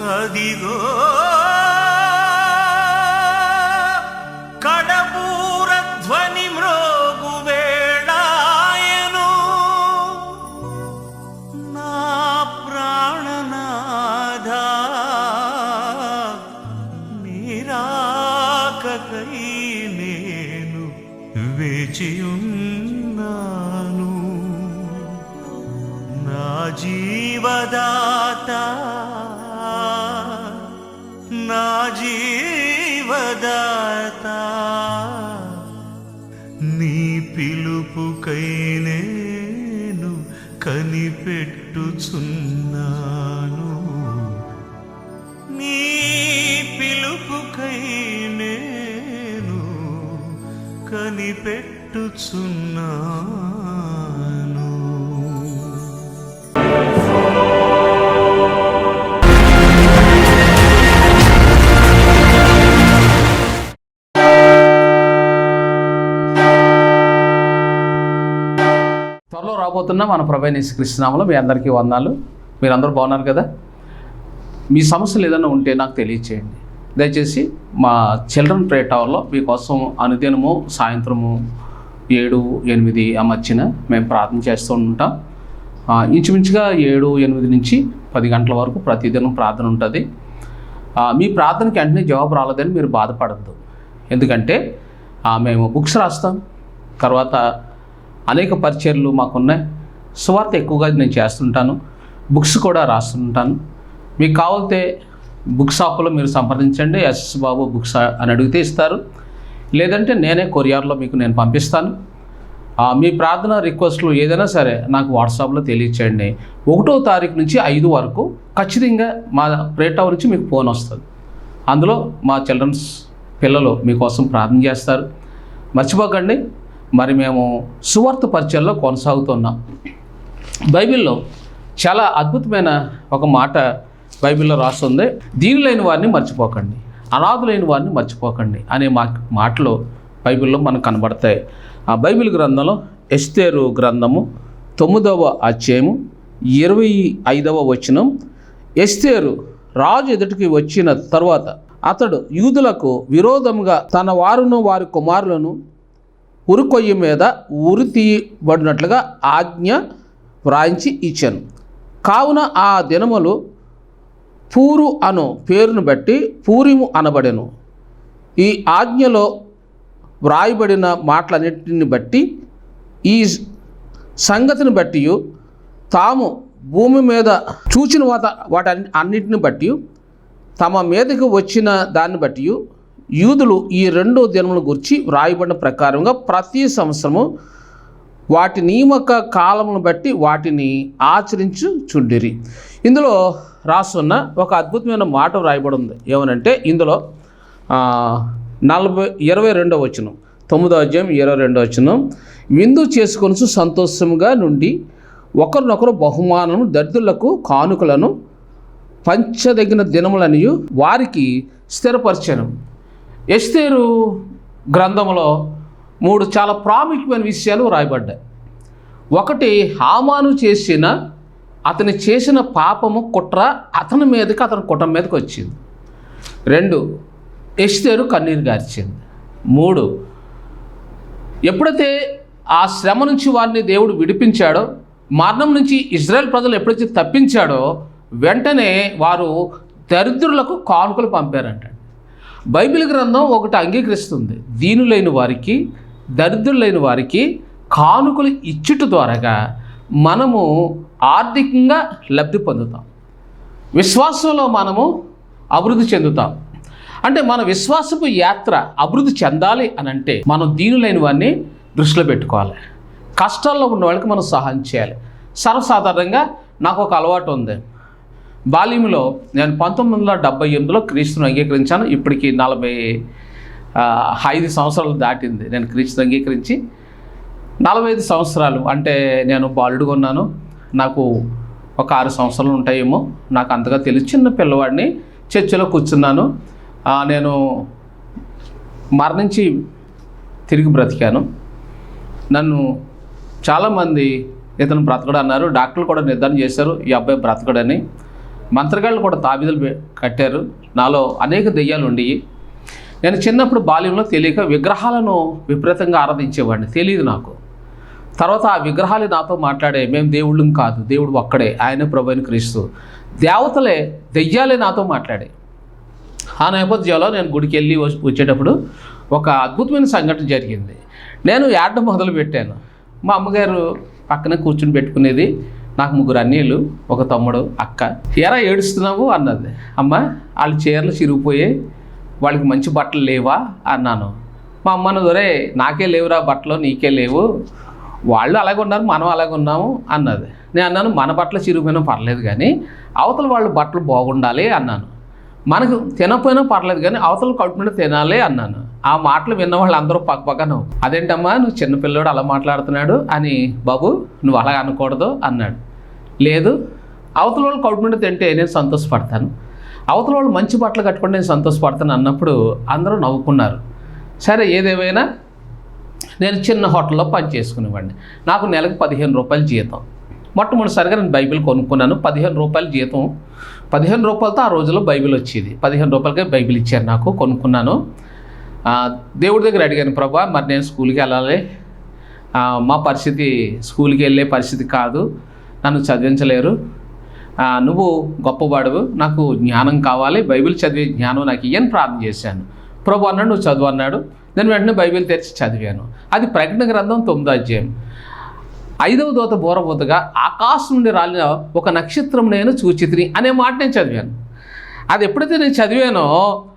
어디고 త్వరలో మన ప్రభైన కృష్ణనామలో మీ అందరికీ వందాలు. మీరందరూ బాగున్నారు కదా? మీ సమస్యలు ఏదైనా ఉంటే నాకు తెలియచేయండి. దయచేసి మా చిల్డ్రన్ ప్రే టవర్లో మీకోసం అనుదినము సాయంత్రము ఏడు ఎనిమిది ఆ మధ్యన మేము ప్రార్థన చేస్తూ ఉంటాం. ఇంచుమించుగా ఏడు ఎనిమిది నుంచి పది గంటల వరకు ప్రతిదినం ప్రార్థన ఉంటుంది. మీ ప్రార్థనకి వెంటనే జవాబు రాలేదని మీరు బాధపడద్దు. ఎందుకంటే మేము బుక్స్ రాస్తాం. తర్వాత అనేక పరిచయలు మాకున్నాయి. సువార్త ఎక్కువగా నేను చేస్తుంటాను. బుక్స్ కూడా రాస్తుంటాను. మీకు కావాలితే బుక్ షాపులో మీరు సంప్రదించండి. ఎస్ఎస్ బాబు బుక్స్ అని అడిగితే ఇస్తారు. లేదంటే నేనే కొరియర్లో మీకు నేను పంపిస్తాను. మీ ప్రార్థన రిక్వెస్ట్లు ఏదైనా సరే నాకు వాట్సాప్లో తెలియచేయండి. ఒకటో తారీఖు నుంచి ఐదు వరకు ఖచ్చితంగా మా ప్రేట్ అవర్ నుంచి మీకు ఫోన్ వస్తుంది. అందులో మా చిల్డ్రన్స్ పిల్లలు మీకోసం ప్రార్థన చేస్తారు. మర్చిపోకండి. మరి మేము సువార్త పరిచయంలో కొనసాగుతున్నాం. బైబిల్లో చాలా అద్భుతమైన ఒక మాట బైబిల్లో రాస్తుంది దీనిలైన వారిని మర్చిపోకండి అనాథులైన వారిని మర్చిపోకండి అనే మా మాటలు బైబిల్లో మనకు కనబడతాయి. ఆ బైబిల్ గ్రంథంలో ఎస్తేరు గ్రంథము తొమ్మిదవ అధ్యాయము ఇరవై ఐదవ వచనం ఎస్తేరు రాజు ఎదుటికి వచ్చిన తర్వాత అతడు యూదులకు విరోధముగా తన వారును వారి కుమారులను ఉరుకొయ్య మీద ఉరి తీయబడినట్లుగా ఆజ్ఞ వ్రాయించి ఇచ్చాను. కావున ఆ దినములు పూరు అను పేరును బట్టి పూరిము అనబడెను. ఈ ఆజ్ఞలో వ్రాయబడిన మాటలన్నిటిని బట్టి ఈ సంగతిని బట్టి తాము భూమి మీద చూచిన వాత వాటి అన్నిటిని బట్టి తమ మీదకి వచ్చిన దాన్ని బట్టి యూదులు ఈ రెండు దినముల గురించి వ్రాయబడిన ప్రకారంగా ప్రతి సంవత్సరము వాటి నియమక కాలమును బట్టి వాటిని ఆచరించు చుండిరి ఇందులో రాసున్న ఒక అద్భుతమైన మాట వ్రాయబడి ఉంది ఏమనంటే ఇందులో నలభై ఇరవై రెండో వచనం తొమ్మిదో అధ్యాయం ఇరవై రెండో వచనం విందు చేసుకొని సంతోషంగా నుండి ఒకరినొకరు బహుమానము దరిద్రులకు కానుకలను పంచదగిన దినములనియు వారికి స్థిరపరిచాను. ఎస్తేరు గ్రంథంలో మూడు చాలా ప్రాముఖ్యమైన విషయాలు రాయబడ్డాయి. ఒకటి హామాను చేసిన అతని చేసిన పాపము కుట్ర అతని మీదకి అతని కుటుంబం మీదకి వచ్చింది. రెండు ఎస్తేరు కన్నీరు గార్చింది. మూడు ఎప్పుడైతే ఆ శ్రమ నుంచి వారిని దేవుడు విడిపించాడో మరణం నుంచి ఇజ్రాయెల్ ప్రజలు ఎప్పుడైతే తప్పించాడో వెంటనే వారు దరిద్రులకు కానుకలు పంపారంట. బైబిల్ గ్రంథం ఒకటి అంగీకరిస్తుంది. దీనులైన వారికి దరిద్రులైన వారికి కానుకలు ఇచ్చుట ద్వారాగా మనము ఆర్థికంగా లబ్ధి పొందుతాం. విశ్వాసంలో మనము అభివృద్ధి చెందుతాం. అంటే మన విశ్వాసపు యాత్ర అభివృద్ధి చెందాలి అని అంటే మనం దీనులైన వాడిని దృష్టిలో పెట్టుకోవాలి. కష్టాల్లో ఉన్న వాళ్ళకి మనం సహాయం చేయాలి. సర్వసాధారణంగా నాకు ఒక అలవాటు ఉంది. బాల్యంలో నేను పంతొమ్మిది వందల డెబ్బై ఎనిమిదిలో క్రీస్తును అంగీకరించాను. ఇప్పటికి నలభై ఐదు సంవత్సరాలు దాటింది. నేను క్రీస్తు అంగీకరించి నలభై ఐదు సంవత్సరాలు అంటే నేను బాలుడుగా ఉన్నాను నాకు ఒక ఆరు సంవత్సరాలు ఉంటాయేమో. నాకు అంతగా తెలిసి చిన్న పిల్లవాడిని చర్చిలో కూర్చున్నాను. నేను మరణించి తిరిగి బ్రతికాను. నన్ను చాలామంది ఇతను బ్రతకడు అన్నారు. డాక్టర్లు కూడా నిర్ధారణ చేశారు. ఈ అబ్బాయి బ్రతకడని. మంత్రగాళ్ళు కూడా తాబిదలు కట్టారు. నాలో అనేక దెయ్యాలు ఉండేవి నేను చిన్నప్పుడు బాల్యంలో తెలియక విగ్రహాలను విపరీతంగా ఆరాధించేవాడిని. తెలియదు నాకు. తర్వాత ఆ విగ్రహాలు నాతో మాట్లాడే మేము దేవుళ్ళం కాదు దేవుడు ఒక్కడే ఆయన ప్రభు అయిన క్రీస్తు. దేవతలే దెయ్యాలే నాతో మాట్లాడే. ఆ నేపథ్యంలో నేను గుడికి వెళ్ళి వచ్చేటప్పుడు ఒక అద్భుతమైన సంఘటన జరిగింది. నేను ఏడడం మొదలు పెట్టాను. మా అమ్మగారు పక్కనే కూర్చుని పెట్టుకునేది నాకు ముగ్గురు అన్నీళ్ళు ఒక తమ్ముడు అక్క. ఎరా ఏడుస్తున్నావు? అన్నది. అమ్మ వాళ్ళ చీరలు చిరిగిపోయాయి వాళ్ళకి మంచి బట్టలు లేవా? అన్నాను. మా అమ్మను దొరే నాకే లేవురా బట్టలు నీకే లేవు. వాళ్ళు అలాగే ఉన్నారు మనం అలాగే ఉన్నాము అన్నది. నేను అన్నాను మన బట్టలు చిరిగిపోయినా పర్లేదు కానీ అవతల వాళ్ళు బట్టలు బాగుండాలి అన్నాను. మనకు తినకపోయినా పర్లేదు కానీ అవతల కడుపున తినాలి అన్నాను. ఆ మాటలు విన్న వాళ్ళు అందరూ పక్క పక్కన అదేంటమ్మా నువ్వు చిన్నపిల్లడు అలా మాట్లాడుతున్నాడు? అని బాబు నువ్వు అలా అనకూడదు అన్నాడు. లేదు అవతల వాళ్ళు కడుపున తింటే నేను సంతోషపడతాను. అవతల వాళ్ళు మంచి బట్టలు కట్టుకుంటే నేను సంతోషపడతాను అన్నప్పుడు అందరూ నవ్వుకున్నారు. సరే ఏదేమైనా నేను చిన్న హోటల్లో పని చేసుకునేవాడిని. నాకు నెలకు పదిహేను రూపాయలు జీతం. మొట్టమొదటిసారిగా నేను బైబిల్ కొనుక్కున్నాను. పదిహేను రూపాయలు జీతం. పదిహేను రూపాయలతో ఆ రోజుల్లో బైబిల్ వచ్చేది. పదిహేను రూపాయలకే బైబిల్ ఇచ్చారు నాకు కొనుక్కున్నాను. దేవుడి దగ్గర అడిగాను ప్రభా మరి నేను స్కూల్కి వెళ్ళాలి. మా పరిస్థితి స్కూల్కి వెళ్ళే పరిస్థితి కాదు. నన్ను చదివించలేరు. నువ్వు గొప్పవాడువు నాకు జ్ఞానం కావాలి బైబిల్ చదివే జ్ఞానం నాకు ఇయ్యని ప్రార్థన చేశాను. ప్రభు అన్నాడు నువ్వు చదువు అన్నాడు. నేను వెంటనే బైబిల్ తెరిచి చదివాను. అది ప్రకటన గ్రంథం తొమ్మిదో అధ్యాయం. ఐదవ దోత బోరబోతగా ఆకాశం నుండి రాలిన ఒక నక్షత్రం నేను చూచితిని అనే మాట నేను చదివాను. అది ఎప్పుడైతే నేను చదివానో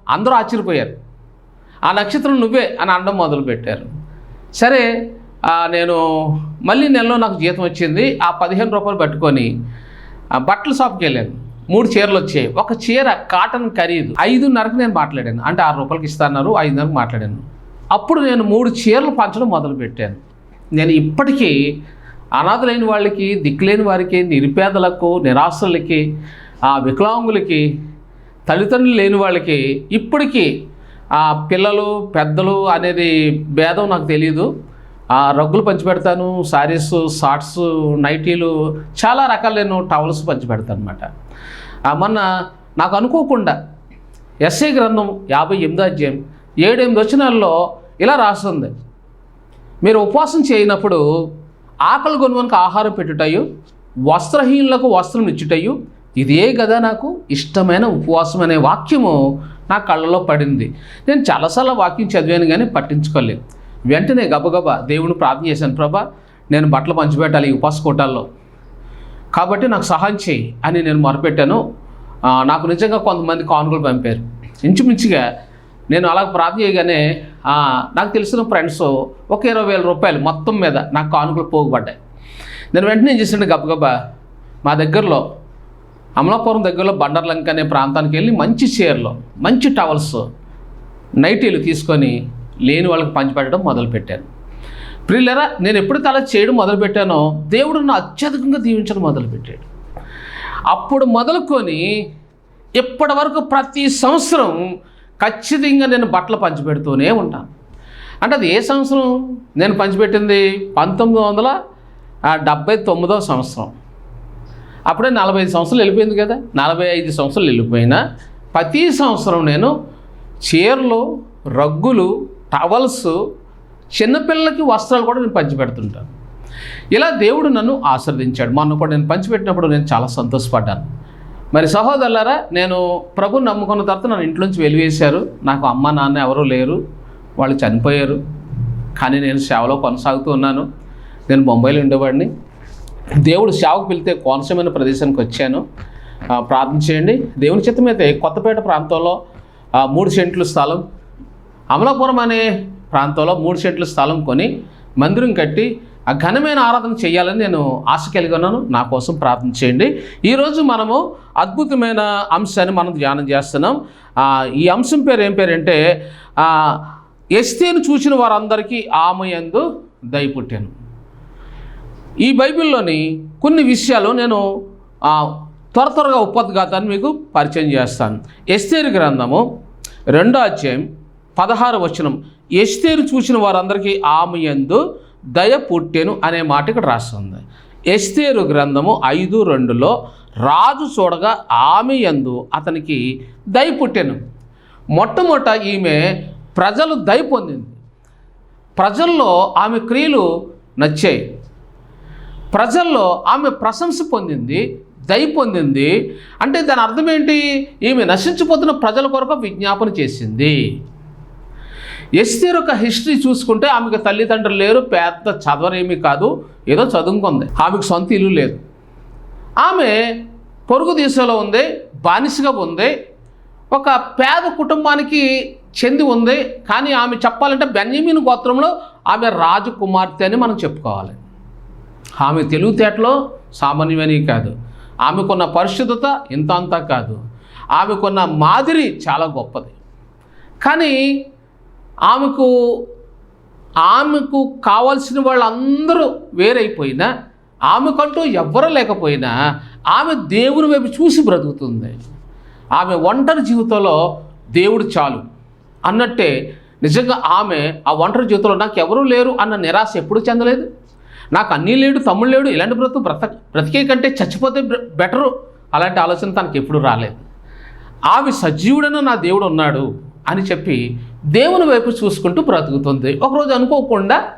అందరూ ఆశ్చర్యపోయారు. ఆ నక్షత్రం నువ్వే అని అనడం మొదలుపెట్టారు. సరే నేను మళ్ళీ నెలలో నాకు జీతం వచ్చింది ఆ పదిహేను రూపాయలు పట్టుకొని బట్టల షాప్కి వెళ్ళాను. మూడు చీరలు వచ్చాయి. ఒక చీర కాటన్ ఖరీదు. ఐదున్నరకు నేను మాట్లాడాను. అంటే ఆరు రూపాయలకి ఇస్తాన్నారు ఐదున్నరకు మాట్లాడాను. అప్పుడు నేను మూడు చీరలు పంచడం మొదలుపెట్టాను. నేను ఇప్పటికీ అనాథలైన వాళ్ళకి దిక్కులేని వారికి నిరుపేదలకు నిరాశలకి ఆ వికలాంగులకి తల్లిదండ్రులు లేని వాళ్ళకి ఇప్పటికీ ఆ పిల్లలు పెద్దలు అనేది భేదం నాకు తెలియదు ఆ రగ్గులు పంచిపెడతాను శారీస్ షార్ట్స్ నైటీలు చాలా రకాల నేను టవల్స్ పంచిపెడతాను అనమాట మొన్న నాకు అనుకోకుండా ఎస్ఐ గ్రంథం యాభై ఎనిమిది అధ్యాయం ఏడు ఎనిమిది వచనాల్లో ఇలా రాస్తుంది. మీరు ఉపవాసం చేయనప్పుడు ఆకలి కొనుగోనికి ఆహారం పెట్టుటయు వస్త్రహీనులకు వస్త్రం ఇచ్చుటయు ఇదే కదా నాకు ఇష్టమైన ఉపవాసం అనే వాక్యము నా కళ్ళలో పడింది. నేను చాలాసార్లు వాక్యం చదివాను కానీ పట్టించుకోలేదు. వెంటనే గబగబా దేవుని ప్రార్థన చేశాను ప్రభా నేను బట్టలు పంచిపెట్టాలి ఈ ఉపాస కోటాల్లో. కాబట్టి నాకు సహాయం చేయి అని నేను మొరపెట్టాను. నాకు నిజంగా కొంతమంది కానుకలు పంపారు. ఇంచుమించుగా నేను అలా ప్రార్థన చేయగానే నాకు తెలిసిన ఫ్రెండ్స్ ఒక ఇరవై వేల రూపాయలు మొత్తం మీద నాకు కానుకలు పోగుపడ్డాయి నేను వెంటనే ఏం చేశాను గబగబా మా దగ్గరలో అమలాపురం దగ్గరలో బండర్లంక అనే ప్రాంతానికి వెళ్ళి మంచి చీరలు మంచి టవల్స్ నైటీలు తీసుకొని లేని వాళ్ళకి పంచిపెట్టడం మొదలుపెట్టాను. ప్రిల్లరా నేను ఎప్పుడైతే అలా చేయడం మొదలుపెట్టానో దేవుడు నన్ను అత్యధికంగా దీవించడం మొదలుపెట్టాడు. అప్పుడు మొదలుకొని ఇప్పటి వరకు ప్రతి సంవత్సరం ఖచ్చితంగా నేను బట్టలు పంచిపెడుతూనే ఉంటాను. అంటే అది ఏ సంవత్సరం? నేను పంచిపెట్టింది పంతొమ్మిది వందల డెబ్బై తొమ్మిదో సంవత్సరం. అప్పుడే నలభై ఐదు సంవత్సరాలు వెళ్ళిపోయింది కదా. నలభై ఐదు సంవత్సరాలు వెళ్ళిపోయినా ప్రతి సంవత్సరం నేను చీరలు రగ్గులు టవల్స్ చిన్నపిల్లలకి వస్త్రాలు కూడా నేను పంచిపెడుతుంటాను. ఇలా దేవుడు నన్ను ఆశ్రదించాడు మొన్న కూడా నేను పంచిపెట్టినప్పుడు నేను చాలా సంతోషపడ్డాను. మరి సహోదరులారా నేను ప్రభుని నమ్ముకున్న తర్వాత నన్ను ఇంట్లోంచి వెలివేశారు. నాకు అమ్మ నాన్న ఎవరూ లేరు. వాళ్ళు చనిపోయారు. కానీ నేను సేవలో కొనసాగుతూ ఉన్నాను. నేను బొంబాయిలో ఉండేవాడిని. దేవుడు సేవకు పిలితే కోనసమైన ప్రదేశానికి వచ్చాను. ప్రార్థన చేయండి. దేవుని చిత్తం అయితే కొత్తపేట ప్రాంతంలో మూడు సెంట్లు స్థలం. అమలాపురం అనే ప్రాంతంలో మూడు సెంట్ల స్థలం కొని మందిరం కట్టి ఆ ఘనమైన ఆరాధన చేయాలని నేను ఆశ కలిగి ఉన్నాను. నా కోసం ప్రార్థన చేయండి. ఈరోజు మనము అద్భుతమైన అంశాన్ని మనం ధ్యానం చేస్తున్నాం. ఈ అంశం పేరు ఏం పేరంటే ఎస్తేను చూసిన వారందరికీ ఆమయందు దయ పుట్టాను. ఈ బైబిల్లోని కొన్ని విషయాలు నేను త్వర త్వరగా ఉపద్ఘాతాన్ని మీకు పరిచయం చేస్తాను. ఎస్తేరు గ్రంథము రెండో అధ్యాయం పదహారు వచనం. ఎస్తేరు చూసిన వారందరికీ ఆమె యందు దయ పుట్టెను అనే మాట ఇక్కడ రాస్తుంది. ఎస్తేరు గ్రంథము ఐదు రెండులో రాజు చూడగా ఆమె యందు అతనికి దయ పుట్టెను. మొట్టమొదట ఈమె ప్రజలు దయ పొందింది. ప్రజల్లో ఆమె క్రియలు నచ్చాయి. ప్రజల్లో ఆమె ప్రశంస పొందింది దయ పొందింది. అంటే దాని అర్థం ఏంటి? ఈమె నశించిపోతున్న ప్రజల కొరకు విజ్ఞాపన చేసింది. ఎస్టీర్ ఒక హిస్టరీ చూసుకుంటే ఆమెకు తల్లిదండ్రులు లేరు పెద్ద చదవరేమీ కాదు ఏదో చదువుకుంది. ఆమెకు సొంత ఇల్లు లేదు. ఆమె పొరుగు దేశంలో ఉంది బానిసగా ఉంది ఒక పేద కుటుంబానికి చెంది ఉంది కానీ ఆమె చెప్పాలంటే బెన్యమీన్ గోత్రంలో ఆమె రాజకుమార్తె అని మనం చెప్పుకోవాలి. ఆమె తెలివితేటలో సామాన్యమైనవి కాదు. ఆమెకున్న పరిశుద్ధత ఇంత అంతా కాదు. ఆమెకున్న మాదిరి చాలా గొప్పది. కానీ ఆమెకు ఆమెకు కావాల్సిన వాళ్ళందరూ వేరైపోయినా ఆమెకంటూ ఎవ్వరూ లేకపోయినా ఆమె దేవుని వైపు చూసి బ్రతుకుతుంది. ఆమె ఒంటరి జీవితంలో దేవుడు చాలు అన్నట్టే నిజంగా ఆమె ఆ ఒంటరి జీవితంలో నాకు ఎవరూ లేరు అన్న నిరాశ ఎప్పుడు చెందలేదు. నాకు అన్నీ లేడు తమ్ముడు లేడు ఇలాంటి బ్రతుకు బ్రత బ్రతికే కంటే చచ్చిపోతే బె- బెటరు అలాంటి ఆలోచన తనకు ఎప్పుడు రాలేదు. ఆమె సజీవుడైన నా దేవుడు ఉన్నాడు అని చెప్పి దేవుని వైపు చూసుకుంటూ బ్రతుకుతుంది. ఒకరోజు అనుకోకుండా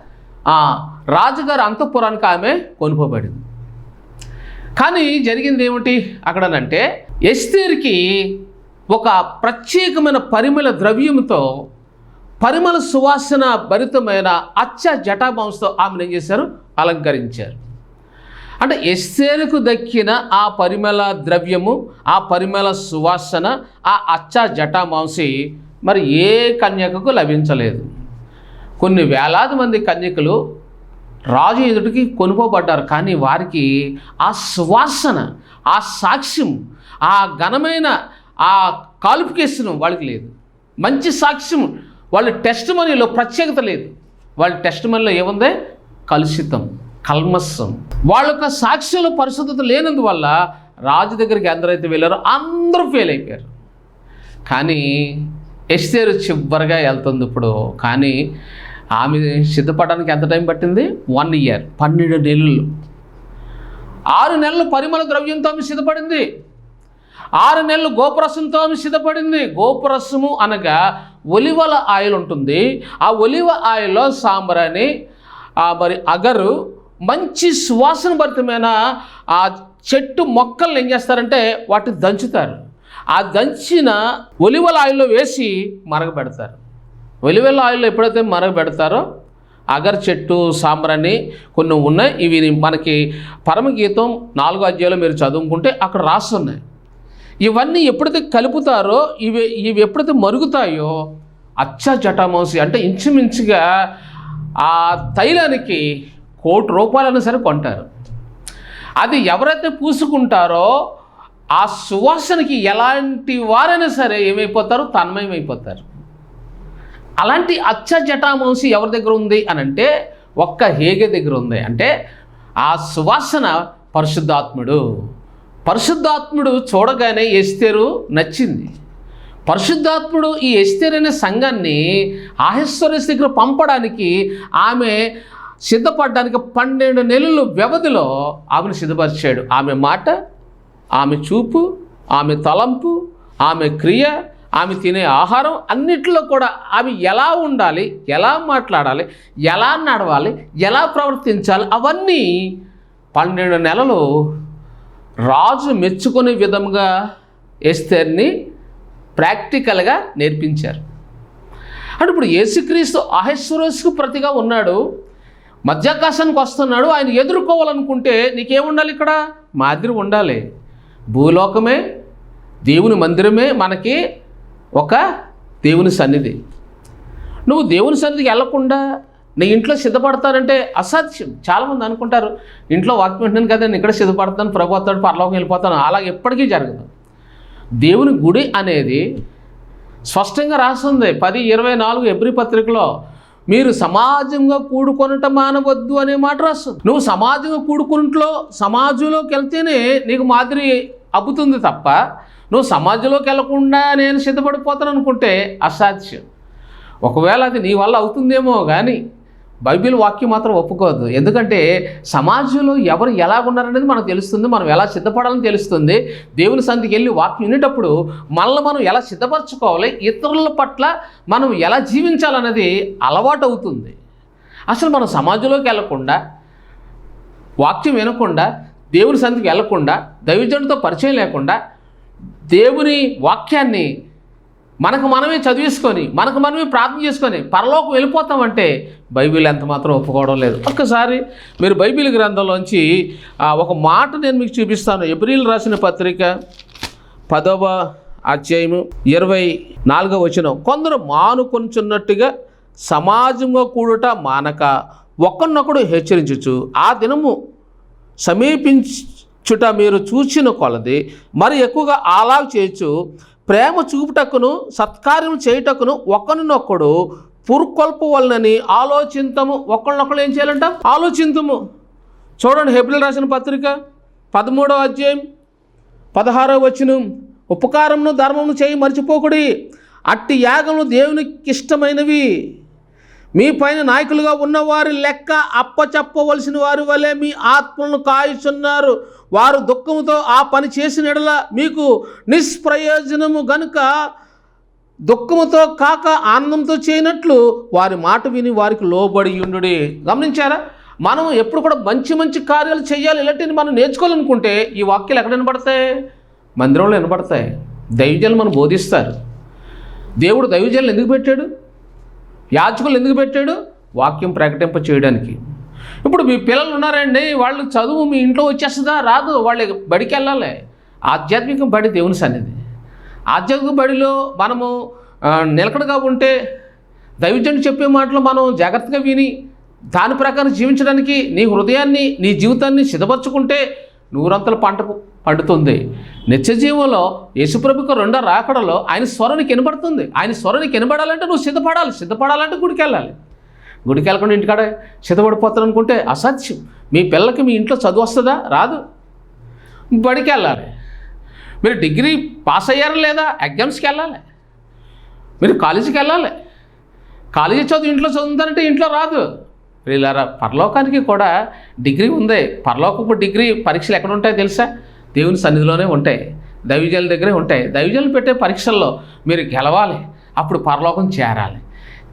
ఆ రాజుగారి అంతఃపురానికి ఆమె కొనుకోబడింది. కానీ జరిగింది ఏమిటి? అక్కడనంటే ఎస్తేర్కి ఒక ప్రత్యేకమైన పరిమళ ద్రవ్యంతో పరిమళ సువాసన భరితమైన అచ్చ జటామాంసతో ఆమెను ఏం చేశారు? అలంకరించారు. అంటే ఎస్తేరుకు దక్కిన ఆ పరిమళ ద్రవ్యము ఆ పరిమళ సువాసన ఆ అచ్చ జటామాంసి మరి ఏ కన్యకకు లభించలేదు. కొన్ని వేలాది మంది కన్యకలు రాజు ఎదుటికి కొనుకోబడ్డారు కానీ వారికి ఆ సువాసన ఆ సాక్ష్యం ఆ ఘనమైన ఆ క్వాలిఫికేషన్ వాళ్ళకి లేదు. మంచి సాక్ష్యం వాళ్ళ టెస్ట్ మనీలో ప్రత్యేకత లేదు. వాళ్ళ టెస్ట్ మనీలో ఏముంది? కలుషితం కల్మస్సం వాళ్ళ యొక్క సాక్ష్యంలో పరిశుద్ధత లేనందువల్ల రాజు దగ్గరికి అందరైతే వెళ్ళారో అందరూ ఫెయిల్ అయిపోయారు. కానీ ఎస్టేర్ చివరిగా వెళ్తుంది ఇప్పుడు. కానీ ఆమె సిద్ధపడడానికి ఎంత టైం పట్టింది? One year. పన్నెండు నెలలు. ఆరు నెలలు పరిమళ ద్రవ్యంతో ఆమె సిద్ధపడింది. ఆరు నెలలు గోపురసంతో ఆమె సిద్ధపడింది. గోపురసము అనగా ఒలివల ఆయిల్ ఉంటుంది. ఆ ఒలివ ఆయిల్లో సాంబ్రాని ఆ మరి అగరు మంచి సువాసన భరితమైన ఆ చెట్టు మొక్కల్ని ఏం చేస్తారంటే వాటిని దంచుతారు. ఆ దంచిన ఒలివల ఆయిల్లో వేసి మరగబెడతారు. ఒలివల ఆయిల్లో ఎప్పుడైతే మరగబెడతారో అగర్ చెట్టు సాంబ్రాణి కొన్ని ఉన్నాయి. ఇవి మనకి పరమగీతం నాలుగో అధ్యాయంలో మీరు చదువుకుంటే అక్కడ రాస్తున్నాయి. ఇవన్నీ ఎప్పుడైతే కలుపుతారో ఇవి ఇవి ఎప్పుడైతే మరుగుతాయో అచ్చ జటామోసి అంటే ఇంచుమించుగా ఆ తైలానికి కోటి రూపాయలైనా సరే కొంటారు. అది ఎవరైతే పూసుకుంటారో ఆ సువాసనకి ఎలాంటి వారైనా సరే ఏమైపోతారు? తన్మయమైపోతారు. అలాంటి అచ్చ జటామంసి ఎవరి దగ్గర ఉంది అని అంటే ఒక్క హేగే దగ్గర ఉంది. అంటే ఆ సువాసన పరిశుద్ధాత్ముడు. పరిశుద్ధాత్ముడు చూడగానే ఎస్తేరు నచ్చింది. పరిశుద్ధాత్ముడు ఈ ఎస్తేర్ అనే సంఘాన్ని ఆహేశ్వరస్ దగ్గర పంపడానికి ఆమె సిద్ధపడడానికి పన్నెండు నెలలు వ్యవధిలో ఆమెను సిద్ధపరిచాడు. ఆమె మాట ఆమె చూపు ఆమె తలంపు ఆమె క్రియ ఆమె తినే ఆహారం అన్నిట్లో కూడా ఆమె ఎలా ఉండాలి ఎలా మాట్లాడాలి ఎలా నడవాలి ఎలా ప్రవర్తించాలి అవన్నీ పన్నెండు నెలలు రాజు మెచ్చుకునే విధంగా ఎస్తేర్ని ప్రాక్టికల్గా నేర్పించారు. అంటే ఇప్పుడు యేసుక్రీస్తు అహేశ్వరస్కు ప్రతిగా ఉన్నాడు. మధ్యాకాశానికి వస్తున్నాడు. ఆయన ఎదుర్కోవాలనుకుంటే నీకేముండాలి ఇక్కడ? మాదిరి ఉండాలి. భూలోకమే దేవుని మందిరమే మనకి ఒక దేవుని సన్నిధి. నువ్వు దేవుని సన్నిధికి వెళ్ళకుండా నీ ఇంట్లో సిద్ధపడతానంటే అసాధ్యం. చాలామంది అనుకుంటారు ఇంట్లో వాక్యం వింటున్నాను కదా నేను ఇక్కడ సిద్ధపడతాను ప్రభు వస్తాడు పరలోకం వెళ్ళిపోతాను అలా ఎప్పటికీ జరగదు. దేవుని గుడి అనేది స్పష్టంగా రాస్తుంది పది ఇరవై నాలుగు ఎబ్రి పత్రికలో మీరు సమాజంగా కూడుకొనటం మానవద్దు అనే మాట రాస్తుంది. నువ్వు సమాజంగా కూడుకున్నట్లో సమాజంలోకి వెళ్తేనే నీకు మాదిరి అబ్బుతుంది తప్ప నువ్వు సమాజంలోకి వెళ్ళకుండా నేను సిద్ధపడిపోతాను అనుకుంటే అసాధ్యం. ఒకవేళ అది నీ వల్ల అవుతుందేమో కానీ బైబిల్ వాక్యం మాత్రం ఒప్పుకోదు ఎందుకంటే సమాజంలో ఎవరు ఎలా ఉన్నారనేది మనకు తెలుస్తుంది మనం ఎలా సిద్ధపడాలని తెలుస్తుంది. దేవుని సంధికి వెళ్ళి వాక్యం వినేటప్పుడు మనల్ని మనం ఎలా సిద్ధపరచుకోవాలి ఇతరుల పట్ల మనం ఎలా జీవించాలనేది అలవాటు అవుతుంది. అసలు మనం సమాజంలోకి వెళ్ళకుండా వాక్యం వినకుండా దేవుని సంధికి వెళ్ళకుండా దైవజనుడితో పరిచయం లేకుండా దేవుని వాక్యాన్ని మనకు మనమే చదివేసుకొని మనకు మనమే ప్రార్థన చేసుకొని పరలోకం వెళ్ళిపోతామంటే బైబిల్ ఎంత మాత్రం ఒప్పుకోవడం లేదు. ఒక్కసారి మీరు బైబిల్ గ్రంథంలోంచి ఒక మాట నేను మీకు చూపిస్తాను. ఎబ్రిల్ రాసిన పత్రిక పదవ అధ్యాయము ఇరవై నాలుగవ వచనం. కొందరు మానుకొంచున్నట్టుగా సమాజంగా కూడుట మానక ఒకరినొకడు హెచ్చరించచ్చు ఆ దినము సమీపించుట మీరు చూచిన కొలది మరి ఎక్కువగా అలాగ చేయొచ్చు ప్రేమ చూపుటకును సత్కార్యం చేయుటకును ఒకరినొకడు పురుకొల్పు వలనని ఆలోచింతము. ఒకళ్ళనొకళ్ళు ఏం చేయాలంట? ఆలోచింతము. చూడండి హెబ్రిల్ రాసిన పత్రిక పదమూడవ అధ్యాయం పదహారవ వచనం. ఉపకారమును ధర్మమును చేయి మర్చిపోకుడి. అట్టి యాగములు దేవునికి ఇష్టమైనవి మీ పైన నాయకులుగా ఉన్నవారి లెక్క అప్పచెప్పవలసిన వారి వలె మీ ఆత్మలను కాయుచున్నారు. వారు దుఃఖంతో ఆ పని చేసిన ఎడల మీకు నిష్ప్రయోజనము గనుక దుఃఖముతో కాక ఆనందంతో చేయనట్లు వారి మాట విని వారికి లోబడి ఉండుడి. గమనించారా? మనం ఎప్పుడు కూడా మంచి మంచి కార్యాలు చేయాలి ఇలాంటివి మనం నేర్చుకోవాలనుకుంటే ఈ వాక్యాలు ఎక్కడ వినబడతాయి? మందిరంలో వినబడతాయి. దైవజనులు మనం బోధిస్తారు. దేవుడు దైవజనులు ఎందుకు పెట్టాడు? యాచకులు ఎందుకు పెట్టాడు? వాక్యం ప్రకటింప చేయడానికి. ఇప్పుడు మీ పిల్లలు ఉన్నారండి వాళ్ళు చదువు మీ ఇంట్లో వచ్చేస్తుందా? రాదు. వాళ్ళకి బడికి వెళ్ళాలి. ఆధ్యాత్మిక బడి దేవుని సన్నిధి. ఆధ్యాత్మిక బడిలో మనము నిలకడగా ఉంటే దైవజనుడు చెప్పే మాటలు మనం జాగ్రత్తగా విని దాని ప్రకారం జీవించడానికి నీ హృదయాన్ని నీ జీవితాన్ని సిద్ధపరచుకుంటే నూరంతల పంట పండుతుంది. నిత్యజీవంలో యశుప్రభుకు రెండో రాకడలో ఆయన స్వరానికి వినబడుతుంది. ఆయన స్వరానికి వినబడాలంటే నువ్వు సిద్ధపడాలి. సిద్ధపడాలంటే గుడికి వెళ్ళాలి గుడికి వెళ్ళకుండా ఇంటికాడ సిద్ధపడిపోతాను అనుకుంటే అసత్యం. మీ పిల్లలకి మీ ఇంట్లో చదువు వస్తుందా? రాదు. బడికి వెళ్ళాలి మీరు డిగ్రీ పాస్ అయ్యారా లేదా? ఎగ్జామ్స్కి వెళ్ళాలి. మీరు కాలేజీకి వెళ్ళాలి. కాలేజీ చదువు ఇంట్లో చదువుతానంటే ఇంట్లో రాదు. వీళ్ళారా పరలోకానికి కూడా డిగ్రీ ఉంది. పరలోకపు డిగ్రీ పరీక్షలు ఎక్కడ ఉంటాయో తెలుసా? దేవుని సన్నిధిలోనే ఉంటాయి. దైవజల దగ్గరే ఉంటాయి. దైవజలు పెట్టే పరీక్షల్లో మీరు గెలవాలి. అప్పుడు పరలోకం చేరాలి.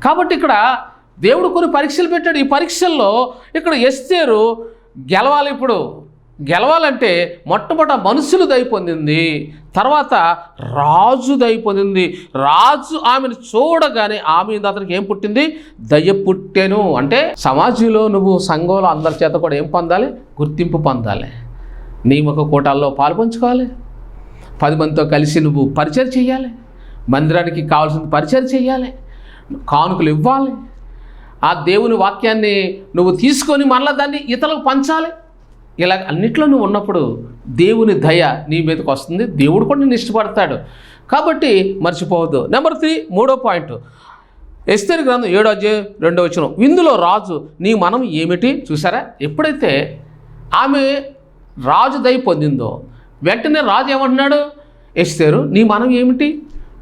కాబట్టి ఇక్కడ దేవుడు కొన్ని పరీక్షలు పెట్టాడు. ఈ పరీక్షల్లో ఇక్కడ ఎస్తేరు గెలవాలి ఇప్పుడు. గెలవాలంటే మొట్టమొదట మనుషులు దయ పొందింది తర్వాత రాజు దయ పొందింది. రాజు ఆమెను చూడగానే ఆమె అతనికి ఏం పుట్టింది? దయ పుట్టెను. అంటే సమాజంలో నువ్వు సంఘంలో అందరి చేత కూడా ఏం పొందాలి? గుర్తింపు పొందాలి. నియమక కూటాల్లో పాలు పంచుకోవాలి. పది మందితో కలిసి నువ్వు పరిచయం చేయాలి మందిరానికి కావాల్సిన పరిచయం చేయాలి కానుకలు ఇవ్వాలి. ఆ దేవుని వాక్యాన్ని నువ్వు తీసుకొని మళ్ళీ దాన్ని ఇతరులకు పంచాలి. ఇలా అన్నిట్లో నువ్వు ఉన్నప్పుడు దేవుని దయ నీ మీదకి వస్తుంది. దేవుడు కూడా నిన్ను ఇష్టపడతాడు. కాబట్టి మర్చిపోవద్దు. నెంబర్ త్రీ మూడో పాయింట్ ఎస్తేరు గ్రంథం ఏడో అధ్యాయం రెండో వచ్చిన ఇందులో రాజు నీ మనం ఏమిటి? చూసారా ఎప్పుడైతే ఆమె రాజు దయ పొందిందో వెంటనే రాజు ఏమంటున్నాడు? ఎస్తేరు నీ మనం ఏమిటి?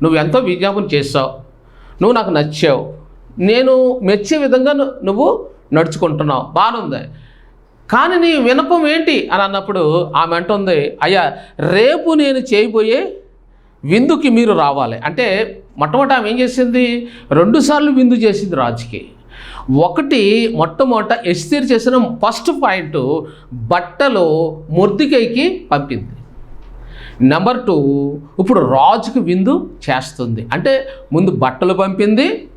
నువ్వు ఎంతో విజ్ఞాపన చేస్తావు నువ్వు నాకు నచ్చావు. నేను మెచ్చే విధంగా నువ్వు నడుచుకుంటున్నావు. బాగుంది. కానీ నీ వినపం ఏంటి? అని అన్నప్పుడు ఆమె అంటుంది అయ్యా రేపు నేను చేయబోయే విందుకి మీరు రావాలి. అంటే మొట్టమొదట ఆమె ఏం చేసింది? రెండుసార్లు విందు చేసింది రాజుకి. ఒకటి మొట్టమొదట ఎస్తేరు చేసిన ఫస్ట్ పాయింట్ బట్టలు ముర్దికైకి పంపింది. నెంబర్ టూ ఇప్పుడు రాజుకి విందు చేస్తుంది. అంటే ముందు బట్టలు పంపింది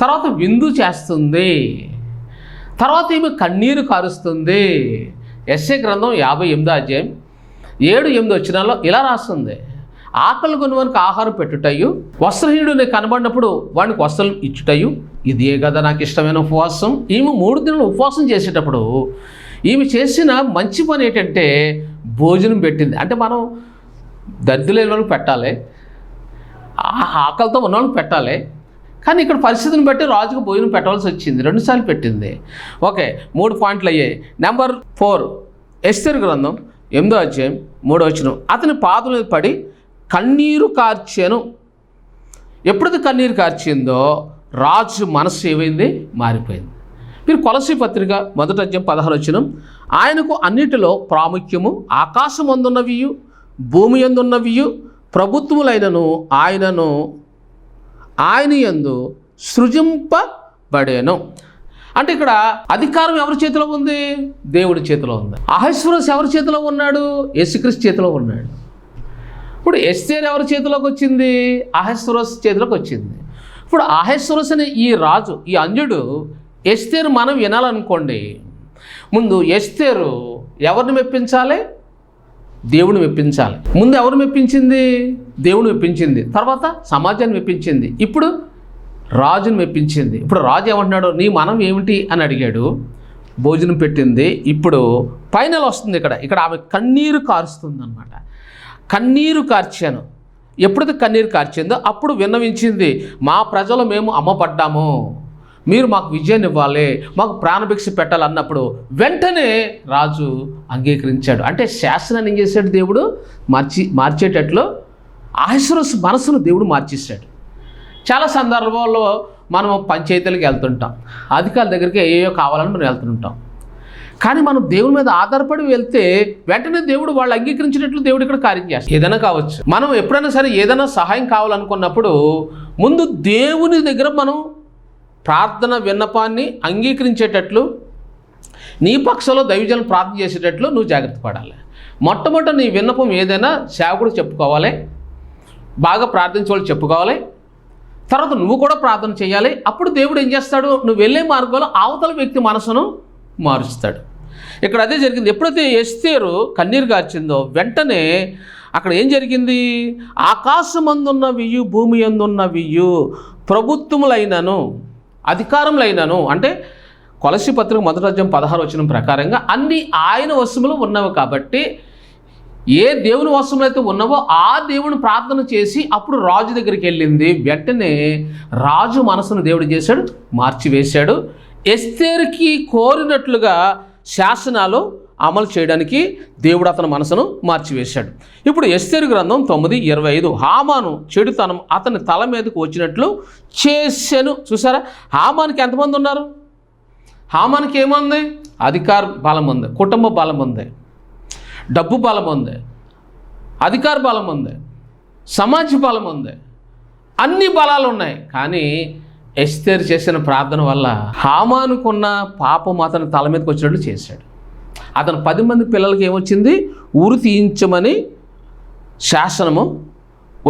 తర్వాత విందు చేస్తుంది. తర్వాత ఈమె కన్నీరు కారుస్తుంది? ఎస్ఏ గ్రంథం యాభై ఎనిమిదో అధ్యాయం ఏడు ఎనిమిది వచ్చినాలో ఇలా రాస్తుంది. ఆకలి కొనువానికి ఆహారం పెట్టుటయు వస్త్రహీనుడు కనబడినప్పుడు వాడికి వస్త్రం ఇచ్చుటయు ఇదే కదా నాకు ఇష్టమైన ఉపవాసం. ఈమె మూడు దినాలు ఉపవాసం చేసేటప్పుడు ఈమె చేసిన మంచి పని ఏంటంటే భోజనం పెట్టింది. అంటే మనం దరిద్రులైన వాళ్ళకి పెట్టాలి. ఆ- ఆకలితో ఉన్న వాళ్ళకి పెట్టాలి. కానీ ఇక్కడ పరిస్థితిని బట్టి రాజుకు భోజనం పెట్టవలసి వచ్చింది. రెండుసార్లు పెట్టింది. ఓకే మూడు పాయింట్లు అయ్యాయి. నెంబర్ ఫోర్ ఎస్తర్ గ్రంథం ఎనిమిదో అధ్యాయం మూడో వచ్చిన అతని పాదం మీద పడి కన్నీరు కార్చాను. ఎప్పుడైతే కన్నీరు కార్చిందో రాజు మనస్సు ఏమైంది? మారిపోయింది. మీరు కొలసి పత్రిక మొదటి అధ్యాయం పదహారు వచ్చిన ఆయనకు అన్నిటిలో ప్రాముఖ్యము ఆకాశం అందున్నవియు భూమి అందున్నవియు ప్రభుత్వములైనను ఆయనను ఆయన యందు సృజింపబడేను. అంటే ఇక్కడ అధికారం ఎవరి చేతిలో ఉంది? దేవుడి చేతిలో ఉంది. అహశ్వరస్ ఎవరి చేతిలో ఉన్నాడు? యేసుక్రీస్తు చేతిలో ఉన్నాడు. ఇప్పుడు ఎస్తేర్ ఎవరి చేతిలోకి వచ్చింది? అహశ్వరస్ చేతిలోకి వచ్చింది. ఇప్పుడు అహశ్వరస్ అనే ఈ రాజు ఈ అంజుడు ఎస్తేరు మనం వినాలనుకోండి ముందు ఎస్తేరు ఎవరిని మెప్పించాలి? దేవుని మెప్పించాలి. ముందు ఎవరు మెప్పించింది? దేవుని మెప్పించింది. తర్వాత సమాజాన్ని మెప్పించింది. ఇప్పుడు రాజుని మెప్పించింది. ఇప్పుడు రాజు ఏమంటున్నాడు? నీ మనం ఏమిటి? అని అడిగాడు. భోజనం పెట్టింది. ఇప్పుడు ఫైనల్ వస్తుంది ఇక్కడ. ఇక్కడ ఆమె కన్నీరు కారుస్తుంది అనమాట కన్నీరు కార్చాను. ఎప్పుడైతే కన్నీరు కార్చిందో అప్పుడు విన్నవించింది. మా ప్రజలు మేము అమ్మపడ్డాము. మీరు మాకు విజయాన్ని ఇవ్వాలి మాకు ప్రాణభిక్ష పెట్టాలి అన్నప్పుడు వెంటనే రాజు అంగీకరించాడు. అంటే శాసనాన్ని ఏం చేశాడు దేవుడు? మార్చి మార్చేటట్లు ఆశ్వరస్ మనసును దేవుడు మార్చేశాడు. చాలా సందర్భాల్లో మనం పంచాయతీలకు వెళ్తుంటాం. అధికారుల దగ్గరికి ఏయో కావాలని మనం వెళ్తుంటాం. కానీ మనం దేవుని మీద ఆధారపడి వెళ్తే వెంటనే దేవుడు వాళ్ళు అంగీకరించినట్లు దేవుడు ఇక్కడ కార్యం చేస్తాడు. ఏదైనా కావచ్చు. మనం ఎప్పుడైనా సరే ఏదైనా సహాయం కావాలనుకున్నప్పుడు ముందు దేవుని దగ్గర మనం ప్రార్థన విన్నపాన్ని అంగీకరించేటట్లు నీ పక్షంలో దైవజనం ప్రార్థన చేసేటట్లు నువ్వు జాగ్రత్త పడాలి. మొట్టమొదట నీ విన్నపం ఏదైనా సేవకుడు చెప్పుకోవాలి బాగా ప్రార్థించే వాళ్ళు చెప్పుకోవాలి తర్వాత నువ్వు కూడా ప్రార్థన చేయాలి. అప్పుడు దేవుడు ఏం చేస్తాడు? నువ్వు వెళ్ళే మార్గంలో అవతల వ్యక్తి మనసును మారుస్తాడు. ఇక్కడ అదే జరిగింది. ఎప్పుడైతే ఎస్తేరు కన్నీరు గార్చిందో వెంటనే అక్కడ ఏం జరిగింది? ఆకాశమందున్న వియ్యు భూమి అందున్న వియ్యు ప్రభుత్వములైనను అధికారములైనను. అంటే కొలసి పత్రిక మొదటి పదహారు వచ్చిన ప్రకారంగా అన్ని ఆయన వశములు ఉన్నవి కాబట్టి ఏ దేవుని వశంలో అయితే ఉన్నావో ఆ దేవుని ప్రార్థన చేసి అప్పుడు రాజు దగ్గరికి వెళ్ళింది. వెంటనే రాజు మనసును దేవుడు చేశాడు మార్చివేశాడు. ఎస్తేరుకి కోరినట్లుగా శాసనాలు అమలు చేయడానికి దేవుడు అతని మనసును మార్చివేశాడు. ఇప్పుడు ఎస్సేరు గ్రంథం తొమ్మిది ఇరవై ఐదు. హామాను చెడుతనం అతని తల మీదకు వచ్చినట్లు చేశాను చూసారా? హామానికి ఎంతమంది ఉన్నారు? హామానికి ఏముంది? అధికార బలం ఉంది కుటుంబ బలం ఉంది డబ్బు బలం ఉంది అధికార బలం ఉంది సమాజ బలం ఉంది అన్ని బలాలు ఉన్నాయి. కానీ ఎస్తేర్ చేసిన ప్రార్థన వల్ల హామానుకున్న పాపం అతని తల మీదకి వచ్చినట్లు చేశాడు. అతను పది మంది పిల్లలకి ఏమొచ్చింది? ఉరి తీయించమని శాసనము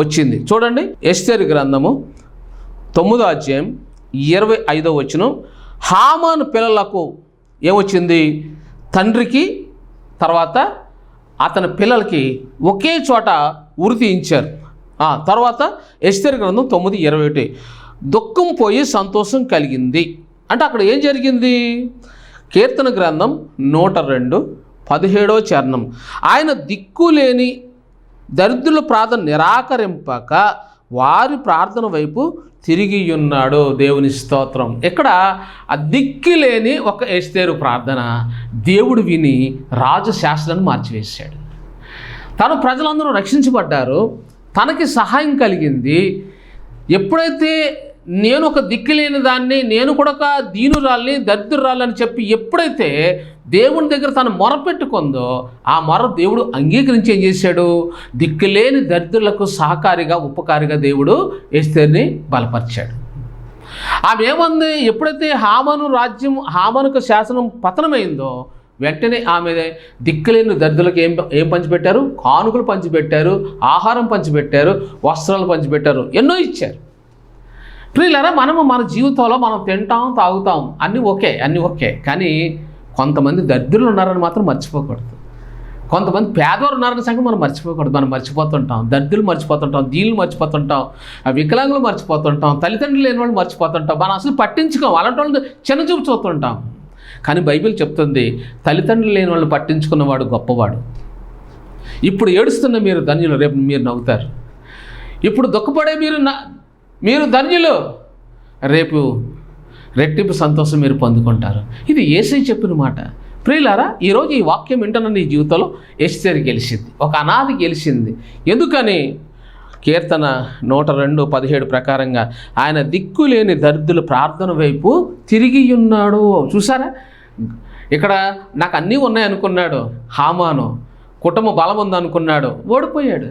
వచ్చింది. చూడండి ఎస్తేర్ గ్రంథము తొమ్మిదో అధ్యాయం ఇరవై ఐదో వచ్చిన హామాను పిల్లలకు ఏమొచ్చింది? తండ్రికి తర్వాత అతని పిల్లలకి ఒకే చోట ఉరి తీయించారు. తర్వాత ఎస్తేర్ గ్రంథం తొమ్మిది ఇరవై ఒకటి. దుఃఖం పోయి సంతోషం కలిగింది. అంటే అక్కడ ఏం జరిగింది? కీర్తన గ్రంథం నూట రెండు పదిహేడో చరణం. ఆయన దిక్కులేని దరిద్రుల ప్రార్థన నిరాకరింపక వారి ప్రార్థన వైపు తిరిగి ఉన్నాడు దేవుని స్తోత్రం. ఇక్కడ ఆ దిక్కు లేని ఒక ఎస్తేరు ప్రార్థన దేవుడు విని రాజశాస్త్రాన్ని మార్చివేశాడు. తను ప్రజలందరూ రక్షించబడ్డారు. తనకి సహాయం కలిగింది. ఎప్పుడైతే నేను ఒక దిక్కులేని దాన్ని నేను కూడా ఒక దీనురాల్ని దరిద్రురాలని చెప్పి ఎప్పుడైతే దేవుని దగ్గర తను మొరపెట్టుకుందో ఆ మొర దేవుడు అంగీకరించి ఏం చేశాడు? దిక్కులేని దరిద్రులకు సహకారిగా ఉపకారిగా దేవుడు ఎస్తేర్ని బలపరిచాడు. ఆమె ఏమంది? ఎప్పుడైతే హామను రాజ్యం హామనుకు శాసనం పతనమైందో వెంటనే ఆమె దిక్కులేని దరిద్రులకు ఏం ఏం పంచిపెట్టారు? కానుకలు పంచిపెట్టారు ఆహారం పంచిపెట్టారు వస్త్రాలు పంచిపెట్టారు ఎన్నో ఇచ్చారు. ప్రియులరా మనము మన జీవితంలో మనం తింటాం తాగుతాం. అన్నీ ఓకే అన్నీ ఓకే. కానీ కొంతమంది దరిద్రులు ఉన్నారని మాత్రం మర్చిపోకూడదు. కొంతమంది పేదవారు ఉన్నారని సంగతి మనం మర్చిపోకూడదు. మనం మర్చిపోతుంటాం. దరిద్రులు మర్చిపోతుంటాం దీనులు మర్చిపోతుంటాం వికలాంగులు మర్చిపోతుంటాం తల్లిదండ్రులు లేని వాళ్ళు మర్చిపోతుంటాం. మనం అసలు పట్టించుకోం. అలాంటి వాళ్ళని చిన్నచూపు చూస్తుంటాం. కానీ బైబిల్ చెప్తుంది తల్లిదండ్రులు లేని వాళ్ళు పట్టించుకున్నవాడు గొప్పవాడు. ఇప్పుడు ఏడుస్తున్న మీరు ధన్యులు రేపు మీరు నవ్వుతారు. ఇప్పుడు దుఃఖపడే మీరు నా మీరు ధన్యులు. రేపు రెట్టింపు సంతోషం మీరు పొందుకుంటారు. ఇది ఏసై చెప్పిన మాట. ప్రియులారా ఈరోజు ఈ వాక్యం వింటున్న నీ జీవితంలో ఎస్టేర్ గెలిచింది. ఒక అనాది గెలిచింది. ఎందుకని? కీర్తన నూట రెండు పదిహేడు ప్రకారంగా ఆయన దిక్కులేని దరిద్రుల ప్రార్థన వైపు తిరిగి ఉన్నాడు. చూసారా ఇక్కడ నాకు అన్నీ ఉన్నాయి అనుకున్నాడు. హామాను కుటుంబ బలం ఉందనుకున్నాడు ఓడిపోయాడు.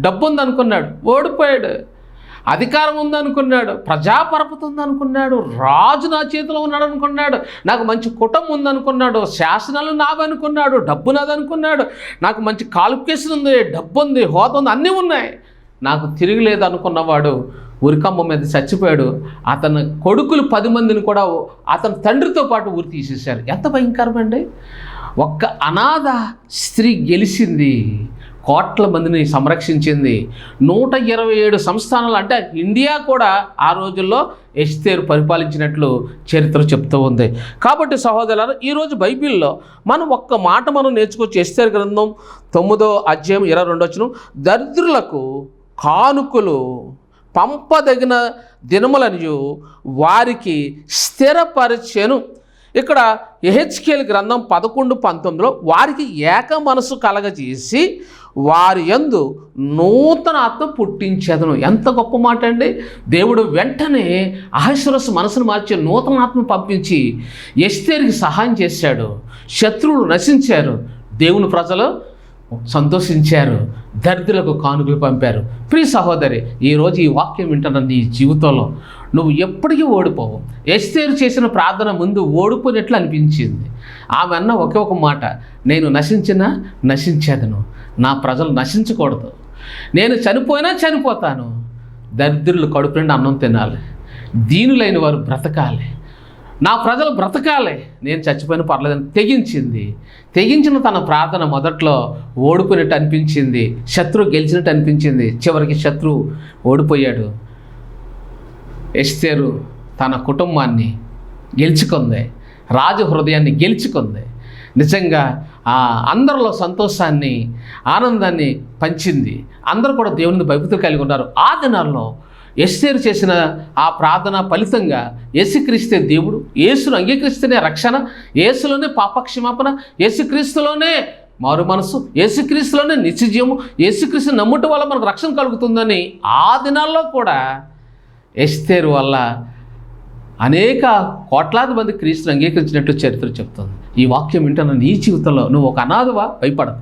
డబ్బు ఉందనుకున్నాడు ఓడిపోయాడు. అధికారం ఉందనుకున్నాడు ప్రజాపరపతి ఉందనుకున్నాడు రాజు నా చేతిలో ఉన్నాడు అనుకున్నాడు నాకు మంచి కుటుంబం ఉందనుకున్నాడు శాసనాలు నావనుకున్నాడు డబ్బు నాదనుకున్నాడు నాకు మంచి క్వాలిఫికేషన్ ఉంది డబ్బు ఉంది హోదా ఉంది అన్నీ ఉన్నాయి. నాకు తిరిగిలేదు అనుకున్నవాడు ఉరికమ్మ మీద చచ్చిపోయాడు అతని కొడుకులు పది మందిని కూడా అతని తండ్రితో పాటు ఊరి తీసేశారు. ఎంత భయంకరమండి? ఒక్క అనాథ స్త్రీ గెలిచింది. కోట్ల మందిని సంరక్షించింది. నూట ఇరవై ఏడు సంస్థానాలు అంటే ఇండియా కూడా ఆ రోజుల్లో ఎస్తేరు పరిపాలించినట్లు చరిత్ర చెప్తూ ఉంది. కాబట్టి సహోదరులు ఈరోజు బైబిల్లో మనం ఒక్క మాట మనం నేర్చుకోవచ్చు. ఎస్తేరు గ్రంథం తొమ్మిదో అధ్యాయం ఇరవై రెండు వచ్చిన దరిద్రులకు కానుకలు పంపదగిన దినములను వారికి స్థిరపరిచెను. ఇక్కడ ఎహెచ్కేల్ గ్రంథం పదకొండు పంతొమ్మిదిలో వారికి ఏక మనసు కలగజేసి వారి యందు నూతన ఆత్మ పుట్టించేదను. ఎంత గొప్ప మాట అండి దేవుడు వెంటనే అహశ్వరస్ మనసును మార్చి నూతన ఆత్మ పంపించి ఎస్తేరికి సహాయం చేశాడు. శత్రువులు నశించారు. దేవుని ప్రజలు సంతోషించారు. దరిద్రులకు కానుకలు పంపారు. ప్రియ సహోదరి ఈరోజు ఈ వాక్యం వింటున్న నీ జీవితంలో నువ్వు ఎప్పటికీ ఓడిపోవు. ఎస్తేరు చేసిన ప్రార్థన ముందు ఓడిపోయినట్లు అనిపించింది. ఆమె అన్న ఒకే ఒక మాట నేను నశించినా నశించేదను. నా ప్రజలు నశించకూడదు. నేను చనిపోయినా చనిపోతాను. దరిద్రులు కడుపు నిండా అన్నం తినాలి. దీనులైన వారు బ్రతకాలి. నా ప్రజలు బ్రతకాలి. నేను చచ్చిపోయిన పర్లేదని తెగించింది. తెగించిన తన ప్రార్థన మొదట్లో ఓడిపోయినట్టు అనిపించింది. శత్రువు గెలిచినట్టు అనిపించింది. చివరికి శత్రువు ఓడిపోయాడు. ఎస్తేరు తన కుటుంబాన్ని గెలుచుకుంది. రాజు హృదయాన్ని గెలుచుకుంది. నిజంగా ఆ అందరిలో సంతోషాన్ని ఆనందాన్ని పంచింది. అందరూ కూడా దేవుని భక్తులు కలిగి ఉన్నారు. ఆ దినాల్లో ఎస్సేరు చేసిన ఆ ప్రార్థన ఫలితంగా యేసుక్రీస్తే దేవుడు యేసును అంగీకరిస్తేనే రక్షణ యేసులోనే పాపక్షమాపణ యేసుక్రీస్తులోనే మారు మనసు యేసుక్రీస్తులోనే నిత్యజీవము యేసుక్రీస్తు నమ్ముట వల్ల మనకు రక్షణ కలుగుతుందని ఆ దినాల్లో కూడా ఎస్తేరు వల్ల అనేక కోట్లాది మంది క్రీస్తుని అంగీకరించినట్టు చరిత్ర చెప్తుంది. ఈ వాక్యం వింటున్న నీ జీవితంలో నువ్వు ఒక అనాథవా? భయపడదు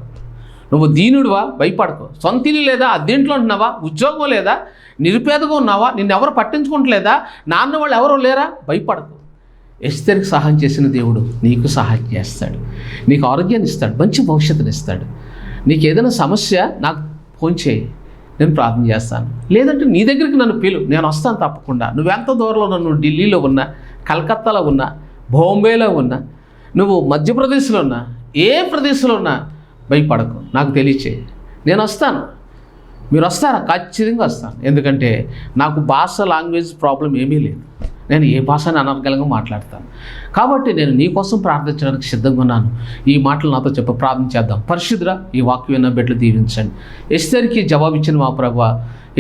నువ్వు దీనుడివా? భయపడకు. సొంత ఇల్లు లేదా? అద్దెంట్లో ఉంటున్నావా? ఉద్యోగం లేదా? నిరుపేదగా ఉన్నావా? నిన్ను ఎవరు పట్టించుకుంటలేదా? నాన్న వాళ్ళు ఎవరు లేరా? భయపడకు. ఎస్తరికి సహాయం చేసిన దేవుడు నీకు సహాయం చేస్తాడు. నీకు ఆరోగ్యాన్ని ఇస్తాడు. మంచి భవిష్యత్తుని ఇస్తాడు. నీకు ఏదైనా సమస్య నాకు ఫోన్ చేయి. నేను ప్రార్థన చేస్తాను. లేదంటే నీ దగ్గరికి నన్ను పిలు. నేను వస్తాను తప్పకుండా. నువ్వెంత దూరంలో నన్ను ఢిల్లీలో ఉన్నా కలకత్తాలో ఉన్నా బాంబేలో ఉన్నా నువ్వు మధ్యప్రదేశ్లో ఉన్నా ఏ ప్రదేశ్లో ఉన్నా భయపడకు. నాకు తెలియచే నేను వస్తాను. మీరు వస్తారా? ఖచ్చితంగా వస్తాను. ఎందుకంటే నాకు భాష లాంగ్వేజ్ ప్రాబ్లం ఏమీ లేదు. నేను ఏ భాషని అనర్గలంగా మాట్లాడతాను. కాబట్టి నేను నీ కోసం ప్రార్థించడానికి సిద్ధంగా ఉన్నాను. ఈ మాటలు నాతో చెప్ప ప్రార్థన చేద్దాం. పరిశుద్ర ఈ వాక్యం విన్న బిడ్డలు దీవించండి. ఎస్తరికి జవాబు ఇచ్చిన మా ప్రభు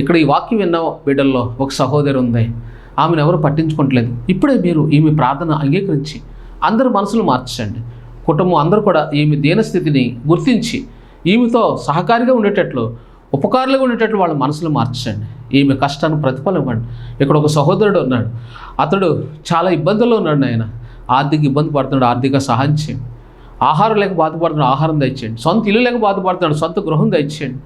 ఇక్కడ ఈ వాక్యం విన్న బిడ్డల్లో ఒక సహోదరి ఉంది. ఆమెను ఎవరు పట్టించుకోవట్లేదు ఇప్పుడే మీరు ఈమె ప్రార్థన అంగీకరించి అందరి మనసులు మార్చండి. కుటుంబం అందరూ కూడా ఈమె దీనస్థితిని గుర్తించి ఈమెతో సహకారిగా ఉండేటట్లు ఉపకారులుగా ఉండేటట్లు వాళ్ళ మనసులు మార్చండి. ఈమె కష్టాన్ని ప్రతిఫలం ఇవ్వండి. ఇక్కడ ఒక సహోదరుడు ఉన్నాడు. అతడు చాలా ఇబ్బందుల్లో ఉన్నాడు ఆయన ఆర్థిక ఇబ్బంది పడుతున్నాడు. ఆర్థిక సహాయం చేయండి. ఆహారం లేక బాధపడుతున్నాడు. ఆహారం దయచేయండి. సొంత ఇల్లు లేక బాధపడుతున్నాడు. సొంత గృహం దయచేయండి.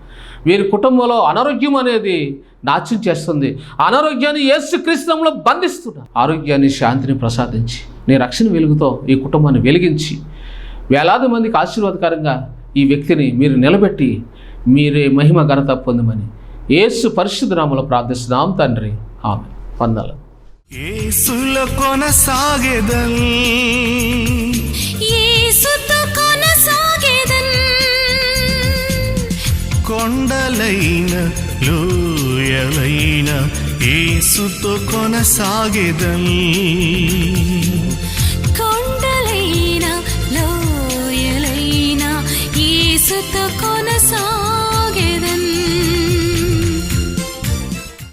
వీరి కుటుంబంలో అనారోగ్యం అనేది నాట్యం చేస్తుంది. అనారోగ్యాన్ని యేసుక్రీస్తునంలో బంధిస్తున్నాడు ఆరోగ్యాన్ని శాంతిని ప్రసాదించి నీ రక్షణ వెలుగుతో ఈ కుటుంబాన్ని వెలిగించి వేలాది మందికి ఆశీర్వాదకరంగా ఈ వ్యక్తిని మీరు నిలబెట్టి మీరే మహిమ ఘనత పొందమని యేసు పరిశుద్ధ నామములో ప్రార్థిస్తున్నాం తండ్రి. ఆమె వందలు ఏసుల కొనసాగెదల్. యేసుతో కొనసాగేదన్ కొండలైన లోయలైన ఏసుతో కొనసాగెదల్. కొనసా